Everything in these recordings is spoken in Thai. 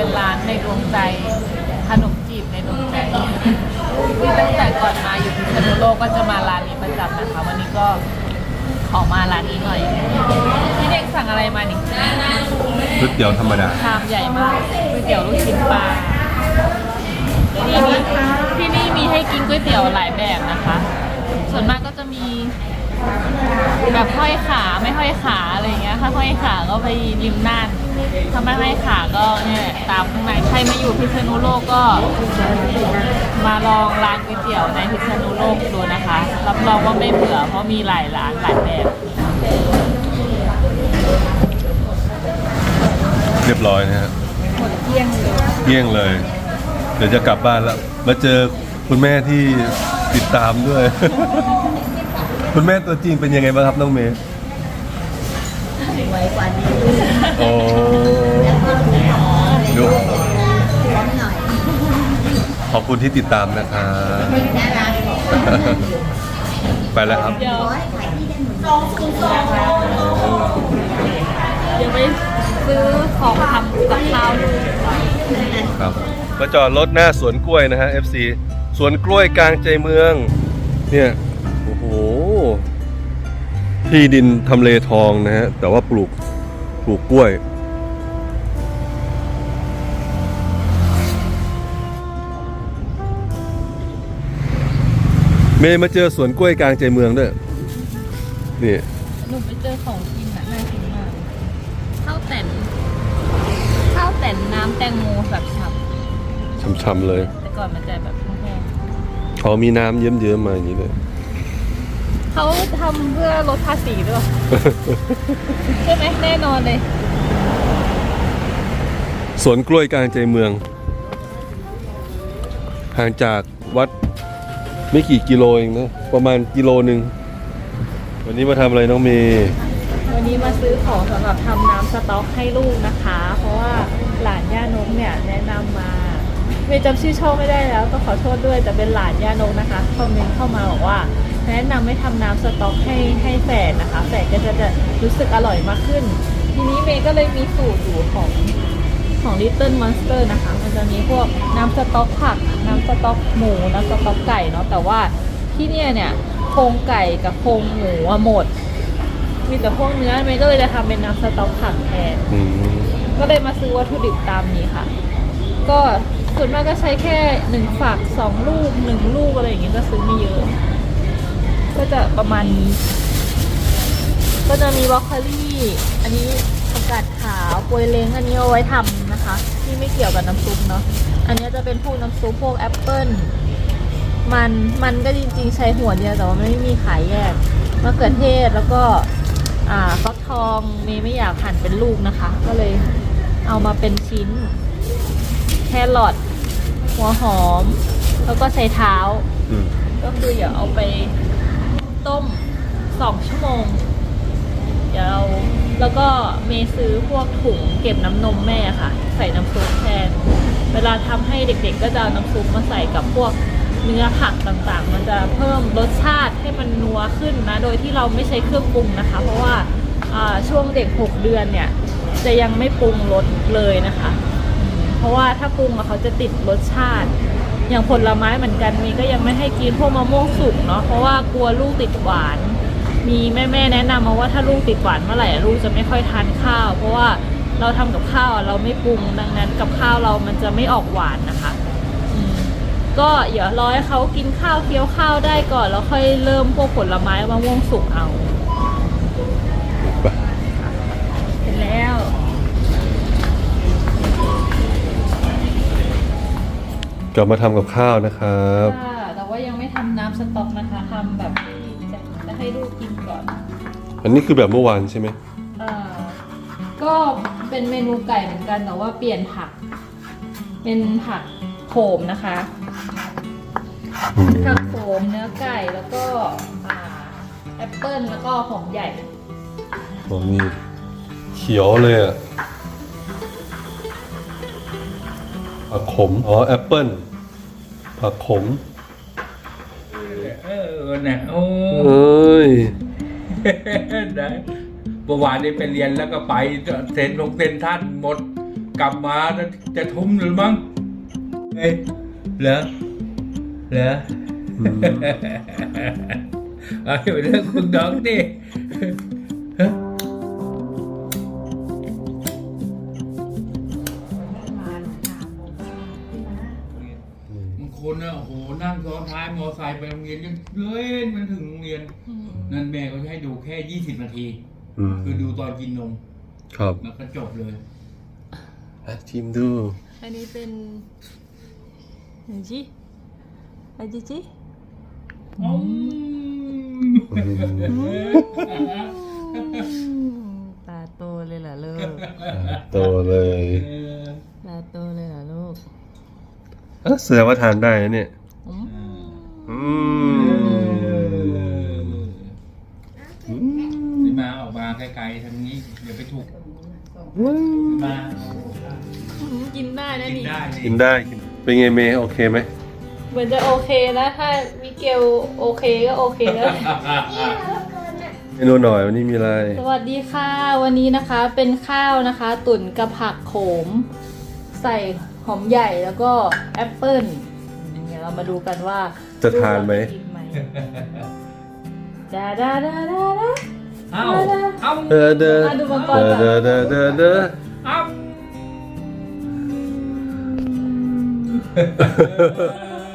เป็นร้านในดวงใจขนมจีบในดวงใจที่ตั้งแต่ก่อนมาอยู่พิษณุโลกก็จะมาร้านนี้ประจำนะคะ วันนี้ก็ขอมาร้านนี้หน่อยพี่เด็กสั่งอะไรมานี่ก๋วยเตี๋ยวธรรมดาชามใหญ่มากก๋วยเตี๋ยวลูกชิ้นปลาที่นี่ที่นี่มีให้กินก๋วยเตี๋ยวหลายแบบนะคะ ส่วนมากก็จะมีแบบห้อยขาไม่ห้อยขาอะไรอย่างเงี้ยถ้าห้อยขาก็ไปริมน่าน ถ้าไม่ห้อยขาก็เนี่ยตามข้างในใครมาอยู่พิษณุโลกก็มาลองร้านก๋วยเตี๋ยวในพิษณุโลกดูนะคะ รับรองว่าไม่เบื่อเพราะมีหลายร้านหลายแบบเรียบร้อยนะฮะหมดเกลี้ยงเลยเที่ยงเลย เดี๋ยวจะกลับบ้านแล้ว มาเจอคุณแม่ที่ติดตามด้วย คุณแม่ตัวจริงเป็นยังไงบ้างครับน้องเมย์ ไว้กว่านี้โอ้ดูพร้อมหน่อยขอบคุณที่ติดตามนะคะน่ารักไปแล้วครับเดี๋ยวร้อยขายที่ได้หมดสองคูณสองเดี๋ยวไปซื้อของทำกับข้าวดูครับมาจอดรถหน้าสวนกล้วยนะฮะ FC สวนกล้วยกลางใจเมือง เนี่ย โอ้โห ที่ดินทำเลทองนะฮะ แต่ว่าปลูกปลูกกล้วย เมย์มาเจอสวนกล้วยกลางใจเมืองด้วยนี่หนูไปเจอของกินอะน่ากินมากข้าวแต่นข้าวแต่นน้ำแตงโมแบบฉ่ช่ำๆเลยำแต่ก่อนมันจะแบบแห้งเขามีน้ำเยิ้มๆมาอย่างนี้เลยๆ เขาทำเพื่อลดภาษีด้วยใช่ไหมแน่นอนเลย สวนกล้วยกลางใจเมือง ห่างจากวัดไม่กี่กิโลเองนะ ประมาณกิโลหนึ่ง วันนี้มาทำอะไรน้องเมย์วันนี้มาซื้อของสำหรับทำน้ำสต๊อกให้ลูกนะคะ เพราะว่าหลานย่านกเนี่ยแนะนำมาเมย์จำชื่อช่องไม่ได้แล้ว ก็ขอโทษด้วยแต่เป็นหลานย่านกนะคะคอมเมนต์เข้ามาบอกว่า แนะนำให้ทำน้ำสต๊อกให้ให้แฝดนะคะแฝดก็จะจะรู้สึกอร่อยมากขึ้น ทีนี้เมย์ก็เลยมีสูตรอยู่ของของ Little Monster นะคะ มันจะมีพวกน้ำสต๊อกผัก น้ำสต๊อกหมู น้ำสต๊อกไก่เนาะ แต่ว่าที่เนี่ยเนี่ยโครงไก่กับโครงหมูอะหมด มีแต่พวกเนื้อเมย์ก็เลยจะทำเป็นน้ำสต๊อกผักแทนอืมก็เลยมาซื้อวัตถุดิบตามนี้ค่ะ ก็ส่วนมากก็ใช้แค่หนึ่งฝักสองลูกหนึ่งลูกอะไรอย่างเงี้ยก็ซื้อไม่เยอะ ก็จะประมาณนี้ ก็จะมีบรอกโคลีอันนี้ผักกาดขาวปวยเล้งอันนี้เอาไว้ทำนะคะ ที่ไม่เกี่ยวกับน้ำซุปเนาะ อันนี้จะเป็นพวกน้ำซุปพวกแอปเปิ้ลมัน มันก็จริงๆใช้หัวเดียวแต่ว่ามันไม่มีขายแยกมะเขือเทศแล้วก็อ่าฟักทองเมย์ไม่อยากหั่นเป็นลูกนะคะ ก็เลยเอามาเป็นชิ้น แครอทหัวหอม แล้วก็ใช้เท้าอืมก็คืออย่าเอาไป ต้มสองชั่วโมง เดี๋ยวเราแล้วก็เมย์ซื้อพวกถุงเก็บน้ำนมแม่ค่ะ ใส่น้ำซุปแทน เวลาทำให้เด็กๆ ก็จะเอาน้ำซุปมาใส่กับพวกเนื้อผักต่างๆ มันจะเพิ่มรสชาติให้มันนัวขึ้นนะ โดยที่เราไม่ใช้เครื่องปรุงนะคะ เพราะว่าช่วงเด็ก 6 เดือนเนี่ย จะยังไม่ปรุงรสเลยนะคะ เพราะว่าถ้าปรุงเขาจะติดรสชาติ อย่างผลไม้เหมือนกันมีก็ยังไม่ให้กินพวกมะม่วงสุกเนาะเพราะว่ากลัวลูกติดหวาน มีแม่ๆแนะนำมาว่าถ้าลูกติดหวานเมื่อไหร่ลูกจะไม่ค่อยทานข้าว เพราะว่าเราทำกับข้าวเราไม่ปรุงดังนั้นกับข้าวเรามันจะไม่ออกหวานนะคะก็เดี๋ยวรอให้เขากินข้าวเคี้ยวข้าวได้ก่อนแล้วค่อยเริ่มพวกผลไม้มะม่วงสุกเอา กลับมาทำกับข้าวนะครับ ค่ะแต่ว่ายังไม่ทำน้ำสต๊อกนะคะทำแบบจะจะให้ลูกกินก่อน อันนี้คือแบบเมื่อวานใช่ไหมเอ่อก็เป็นเมนูไก่เหมือนกันแต่ว่าเปลี่ยนผัก เป็นผักโขมนะคะอืมผักโขมเนื้อไก่แล้วก็อ่าแอปเปิ้ลแล้วก็หอมใหญ่ โอ้นี่เขียวเลยอะ ผักขม อ๋อ แอปเปิ้ล ผักขม เออน่ะโอ้เอ้ย ได้มื่อวานนี้ไปเรียนแล้วก็ไปเซ็นลงเซ็นท่านหมด กลับมาจะทุ่มหรือมั้งเฮ้ยเหรอเหรออืมเอาเรื่องคุณน้องดิ ไซค์ไปโรงเรียนยังเล่นมันถึงโรงเรียน นั่นแม่ก็จะให้ดูแค่ยี่สิบนาทีอืมคือดูตอนกินนมครับแล้วก็จบเลย อะชิมดูอันนี้เป็นไหนจิอะไรจิจิอืมตาโตเลยเหรอลูกโตเลยตาโตเลยเหรอลูก เอ้อแสดงว่าทานได้นะเนี่ยอืมอืมอืม นี่มาออกมาไกลๆทางนี้เดี๋ยวไปถูกมากินได้นะกินนี่ได้กินได้กินเป็นไงเมย์โอเคไหมเหมือนจะโอเคนะ ถ้ามิเกลโอเคก็โอเคแล้ว เมนูหน่อยวันนี้มีอะไร สวัสดีค่ะ วันนี้นะคะเป็นข้าวนะคะ ตุ๋นกับผักโขม ใส่หอมใหญ่แล้วก็แอปเปิ้ลเดี๋ยวเรามาดูกันว่า จะทานไหมจะกินไหม ดาดาดาดาดา เอ้าเอ้าเดอเดออะดูมังกรเดอเดอเดอเดอเดอเอ้า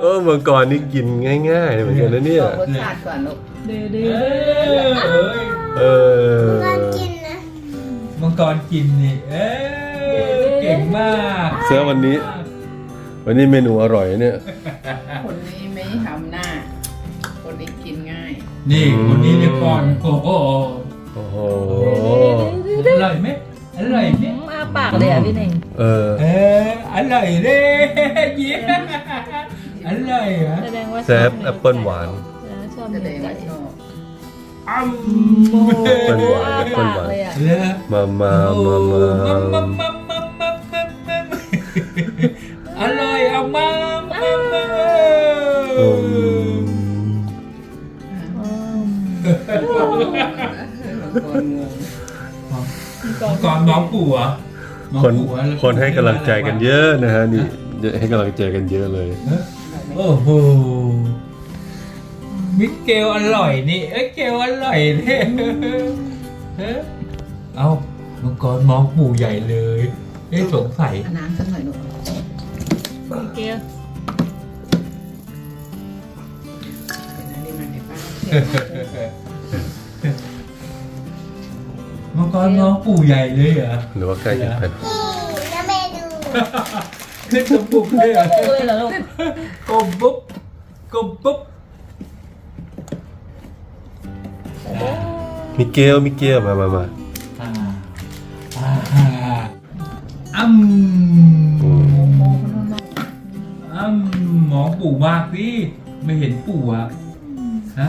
เออเมื่อก่อนนี่กินง่ายๆเหมือนกันนะเนี่ย รสชาติก่อนลูกเดอเดเอออเอ้ยเออมังกรกินนี่ เอ้ยเก่งมาก เสื้อวันนี้ วันนี้เมนูอร่อยเนี่ย คนนี้ไม่ทำหน้า คนนี้กินง่าย นี่คนนี้เนี่ยก่อนโอ้โหโอ้โห อร่อยไหมอร่อยไหมอืมอ้าปากเลยอะพี่เน่งเออ เอออร่อยเลยเยี่ยมอร่อยเหรอแสดงว่าแซบแอปเปิ้ลหวาน ชอบแสเนื้ดองไก่ว่าชอบ อ้ำ แอปเปิ้ลหวานแอปเปิ้ลหวานเลยอะเลยมามามามามัม ก่อนน้องปู่เหรอะคนคนให้กำลังใจกันเยอะนะฮะนี่ให้กำลังใจกันเยอะเลย โอ้โหมิเกลอร่อยนี่เอ้ยเกลอร่อยเนี่ยเอ้ยเอามังกรมองปู่ใหญ่เลยเอ้ยสงสัยเอาน้ำสักหน่อยลูกมิเกลเป็นอะไรมาให้ป้า มังกรมองปู่ใหญ่เลยเหรอ หรือว่าใกล้จะไปขึ้นสมบุกเลยเหรอเลยเหรอลูกกลมปุ๊บกลมปุ๊บมิเกลมิเกลมามามาอ่าอ่าอ้ำอืมอ้ำหมองปู่มากสิไม่เห็นปู่อะฮะ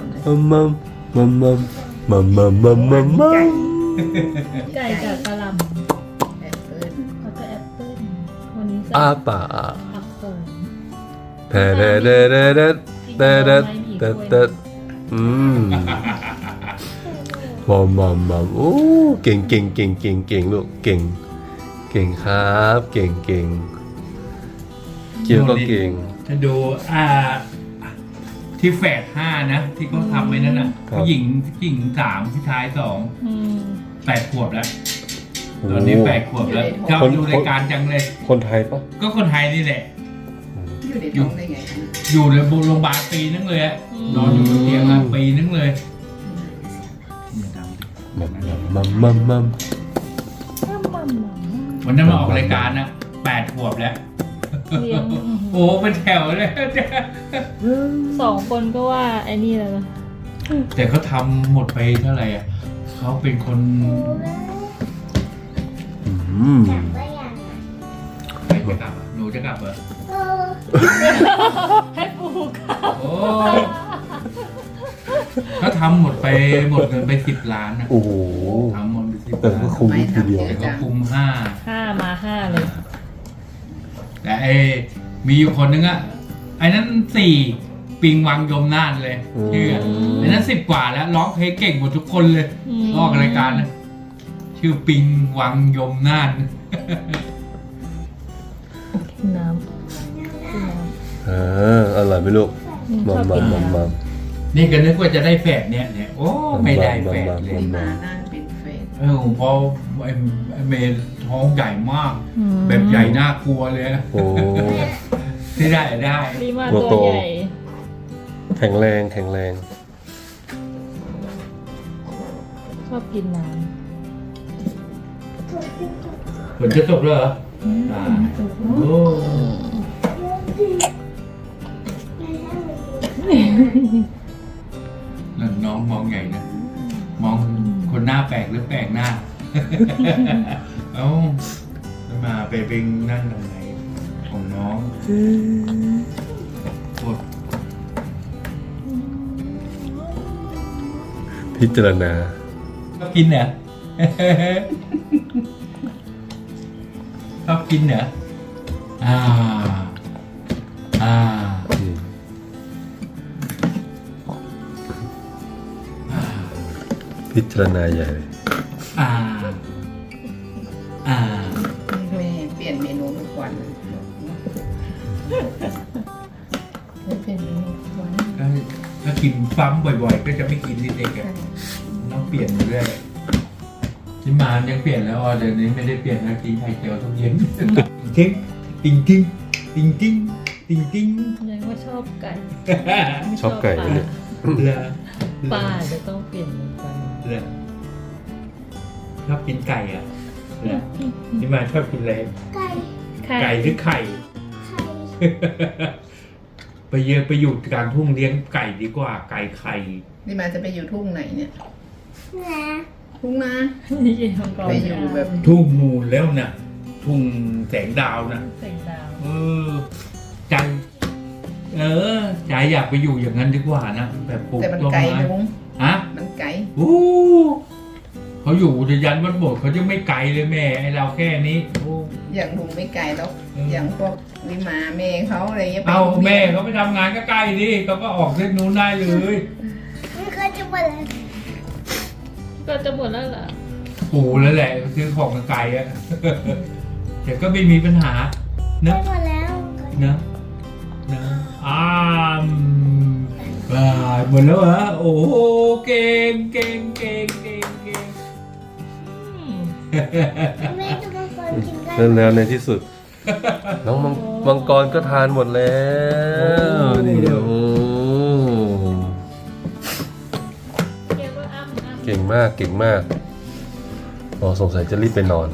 มัมมัมมัมมัมมัมมัมมัมไก่กับกะหล่แอปเปิ้ลำแล้วก็แอปเปิ้ลวันนี้ใส่อาปากผักโขมเดเดเดเดเดเดเดเดเดอืมมัมมัมมัมโอ้เก่งเก่งเก่งเก่งเก่งลูกเก่ง เก่งครับ เก่งเก่งเกี่ยวก็เก่ง ถ้าดูอ่า ที่แฝดห้านะ ที่เขาทำไว้นั่นน่ะครับ ผู้หญิงผู้หญิงสามผู้ชายสองอืม แปดขวบแล้วตอนนี้แปดขวบแล้วชอบคนดูรายการจังเลย คนไทยปะก็คนไทยนี่แหละ อยู่ในท้องได้ไงคะอยู่ในโรงพยาบาลปีนึงเลยอะนอนอยู่บนเตียงอะปีนึงเลยเนี่ยทำดิมัมมัมมัมมัม วันนั้นมาออกรายการนะแปดขวบแล้ว เลี้ยงโอ้เป็นแถวเลยสองคนก็ว่าไอ้นี่แล้วนะแต่เขาทำหมดไปเท่าไหร่อะเขาเป็นคนอืมใครจะกลับอะหนูจะกลับเหรอให้ปูค่ะโอ้เขาทำหมดไปหมดเงินไปสิบล้านนะโอ้โหทำหมดไปสิบแต่ล้าก็นคุ้มทีเดียวแต่ก็คุมห้าห้ามาห้าเลย แต่ไอ้มีอยู่คนนึงอะไอ้นั้นสี่ปิงวังยมน่านเลยชื่ออะไอ้นั้นสิบกว่าแล้วร้องเพลงเก่งหมดทุกคนเลยอืมออกรายการนะชื่อปิงวังยมน่านน้ำอ่าอร่อยไหมลูกชมัอมบมักิมนมัมน้ำมัม นี่ก็นึกว่าจะได้แฝดเนี่ยเนี่ยโอ้ไม่ได้แฝดเลยที่มานั่ง เป็นเฟซเออพอไอ้ไอ้เมย์ท้องใหญ่มาก อืมแบบใหญ่น่ากลัวเลยอะโอ้ ที่ได้ได้รีมาตัวตัโตวใหญ่ แข็งแรงแข็งแรง ชอบกินน้ฝนจะตกแล้วเหรออ่าโอ้นั่นน้องมองใหญ่นะ มองคนหน้าแปลกหรือแปลกหน้า เอ้าแล้วมาไปเป็นนั่นทำไมของน้องกดพิจารณาชอบกินเหรอชอบกินเหรออ่าอ่า พิจารณาใหญ่เลยอ่า อ่า แม่เปลี่ยนเมนูทุกวันไม่เปลี่ยนเมนูทุกวันถ้าถ้ากินซ้ำบ่อยๆ ก็จะไม่กินเด็กๆอะต้องเปลี่ยนเรื่อยที่มานยังเปลี่ยนแล้วอ๋อเดี๋ยวนี้ไม่ได้เปลี่ยนนะกินไข่เจียวทุกเย็นทิ้งติ้งติ้งติ้งติ้งติ้งติ้งำยังว่าชอบไก่ไม่ชอบไก่ปลาเนี่ยเลอปลาจะต้องเปลี่ยนเป็นปลาเลอชอบกินไก่อะเลอที่มานชอบกินอะไรไก่หรือไข่ไปเยอะไปอยู่กลางทุ่งเลี้ยงไก่ดีกว่า ไก่ไข่นี่มาจะไปอยู่ทุ่งไหนเนี่ยทุ่งนานี่กินมังกรไปอยู่แบบทุ่งนูนแล้วนะทุ่งแสงดาวนะแสงดาวเออใจเออใจอยากไปอยู่อย่างนั้นดีกว่านะแบบปลูกแต่มันต้นไกลไม้ลุงฮะมัน ไกลอู้เขาอยู่อุทยานวัดโบสถ์เขาจะไม่ไกลเลยแม่ไอเราแค่นี้โอ้อย่างลุงไม่ไกลแล้วเออออย่างพวกวิมาแม่เขาอะไรเงี้ยไปเอาโรงรียนแม่เขาไปทำงานก็ใกล้ดิเขาก็ออกเส้นนู้นได้เลยก็จะหมดแล้วเหรอปู่แล้วแหละซื้อของไกลๆอะแต่ก็ไม่มีปัญหาเนอะเนอะเนอะอ้าม บายหมดแล้วเหรอโอ้โหเก่งเก่งเก่งเก่งเก่งอืมแล้วแล้วในที่สุด น้องมังมังกรก็ทานหมดแล้วนี่โอ้เกมว่าอ้ำอ้ำเก่งมากเก่งมากอ๋อสงสัยจะรีบไปนอน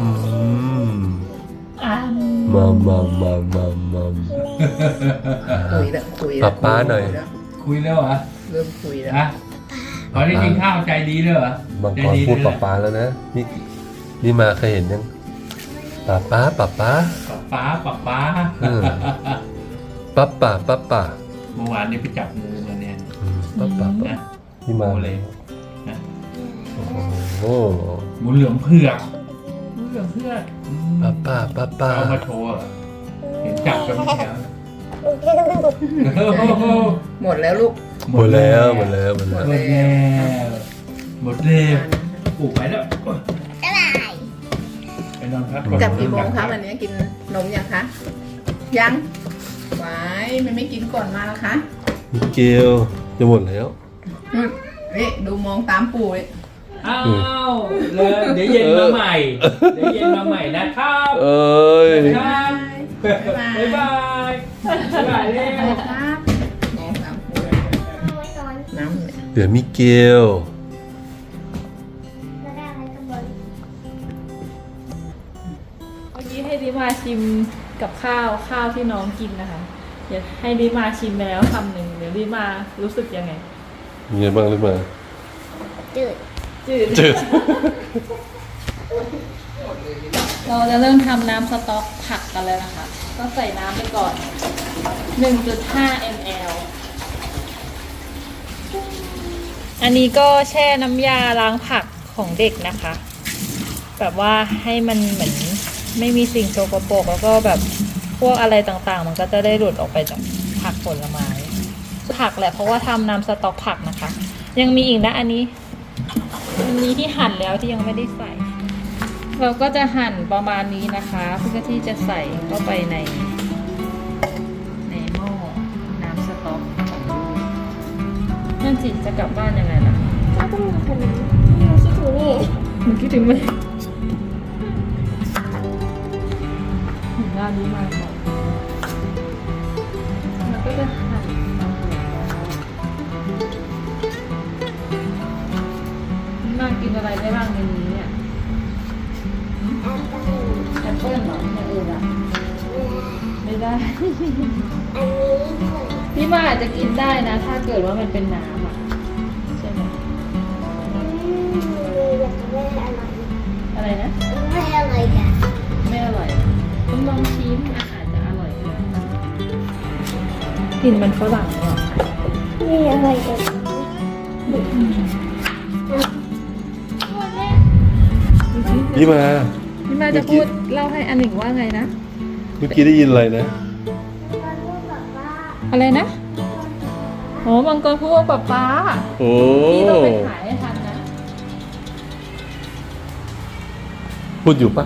อืมอ้ำ มามามามามคุยแล้วคุยป๊าแล้วป๊าหน่อยคุยแล้วเหรอเริ่มคุยแล้วฮะพอได้กินข้าวใจดีเลยเหรอมังใจกรดีพูดเลป๊าป๊าแล้วนะนี่นี่มาเคยเห็นยังป๊าป๊าป๊าป๊าป๊า ป๊าป๊าป๊าเออ ป๊าป๊าป๊าป๊าเมื่อวานนี้ไปจับงูมาเนี่ยอืมป๊าป๊าป๊านะนี่มาเลยนะโอ้โห งูเหลือมเผือก เพื่อนเพื่อนอืมป๊าป๊าป๊าป๊าเอามาโชว์เหรอเห็นจับกันแถวหมดแล้วลูก หมดแล้วหมดแล้วหมดหมแล้วดแล้วหมดแล้วปลูกไปแล้วไปนอนพักก่อนกลับกี่โมงคะวันนี้กินนมยังคะยังไว้ไม่ไม่กินก่อนมาแล้วคะมิเกลจะหมดแล้วอืมนี่ดูมองตามปู่เลย อ้าวเลยเดี๋ยวเย็นมาใหม่ เดี๋ยวเย็นมาใหม่นะครับเอ้ยครับบ๊ายบายบ๊ายบายบ๊ายบายเร็วครับมองตามปู่น้ำเนี่ยเหลือมิเกลเมื่อกี้ให้ดิมาชิมกับข้าวข้าวที่น้องกินนะคะเดี๋ยวให้ลิมาชิมไปแล้วคำหนึ่งเดี๋ยวลิมารู้สึกยังไงยังไงบ้างหรือเปล่าจืด จืดจืด เราจะเริ่มทำน้ำสต๊อกผักกันแล้วนะคะ ก็ใส่น้ำไปก่อน 1.5 ml อันนี้ก็แช่น้ำยาล้างผักของเด็กนะคะ แบบว่าให้มันเหมือนไม่มีสิ่งโสกปรกแล้วก็แบบพวกอะไรต่างๆ มันก็จะได้หลุดออกไปจากผักผลไม้ผักแหละเพราะว่าทำน้ำสต๊อกผักนะคะ ยังมีอีกนะอันนี้ อันนี้ที่หั่นแล้วที่ยังไม่ได้ใส่ เราก็จะหั่นประมาณนี้นะคะ เพื่อที่จะใส่เข้าไปในในหม้อน้ำสต๊อกของลูกนั่นสิจะกลับบ้านยังไงล่ะก็ต้องมาคนนี้ไม่ใช่ถึงนี่มันคิดถึงไหมเห็นด้านนี้มาก่ พี่ว่าอาจจะกินได้นะ ถ้าเกิดว่ามันเป็นน้ำอะใช่ไหมอยากไม่อร่อยอะไรนะ ไม่อร่อยกันไม่อร่อยต้องลองชิมมันอาจจะอร่อยก็ได้กลิ่นมันฝรั่งเนี่ยไม่อร่อยกันดูสิยี่มาพี่มาจะพูดเล่าให้อันหนึ่งว่าไงนะ เมื่อกี้ได้ยินอะไรนะ อะไรนะโอ้มังกรพูดว่าป๊าป๊าโอ้พี่ต้องไปขายให้ทันนะพูดอยู่ปะ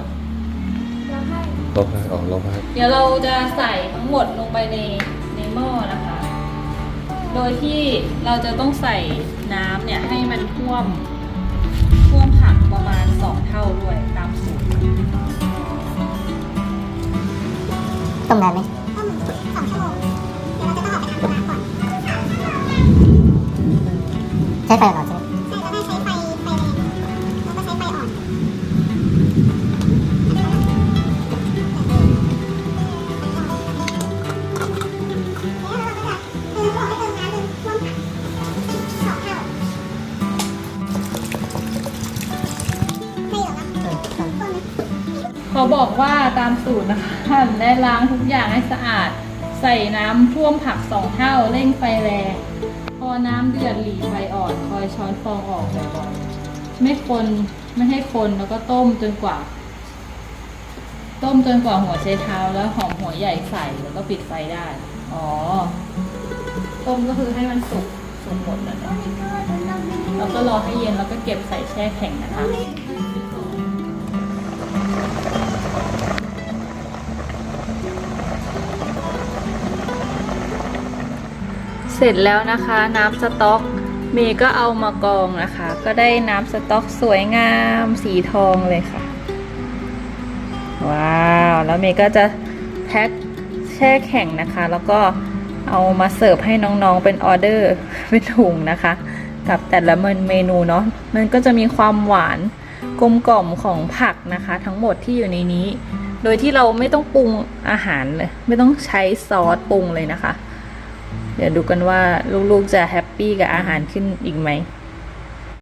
เราให้ร้องไห้อ๋อร้องไห้เดี๋ยวเราจะใส่ทั้งหมดลงไปในในหม้อนะคะ โดยที่เราจะต้องใส่น้ำเนี่ยให้มันท่วมท่วมผักประมาณสองเท่าด้วยตามสูตร ต้มแบบไหม ใช้ไฟอ่อนใช่ไหมใช่แล้วก็ใช้ไฟไฟแรงแล้วก็ใช้ไฟอ่อนเขาบอกว่าตามสูตรนะคะและล้างทุกอย่างให้สะอาด ใส่น้ำท่วมผักสองเท่าเร่งไฟแรง อน้ำเดือดหลีไฟอ่อนคอยช้อนฟองออกบ่อยๆไม่คนไม่ให้คนแล้วก็ต้มจนกว่า ต้มจนกว่าหัวใช้เท้าแล้วหอมหัวใหญ่ใส่แล้วก็ปิดไฟได้ อ๋อ ต้มก็คือให้มันสุกสุกหมดแล้วนะแล้วก็รอให้เย็นแล้วก็เก็บใส่แช่แข็งนะคะ เสร็จแล้วนะคะน้ำสต๊อกเมย์ก็เอามากองนะคะ ก็ได้น้ำสต๊อกสวยงามสีทองเลยค่ะ ว้าว แล้วเมย์ก็จะแพ็คแช่แข็งนะคะ แล้วก็เอามาเสิร์ฟให้น้องๆเป็นออเดอร์เป็นถุงนะคะ กับแต่ละเมนูเนาะมันก็จะมีความหวานกลมกล่อมของผักนะคะ ทั้งหมดที่อยู่ในนี้ โดยที่เราไม่ต้องปรุงอาหารเลย ไม่ต้องใช้ซอสปรุงเลยนะคะ เดี๋ยวดูกันว่าลูกๆจะแฮปปี้กับอาหารขึ้นอีกไหม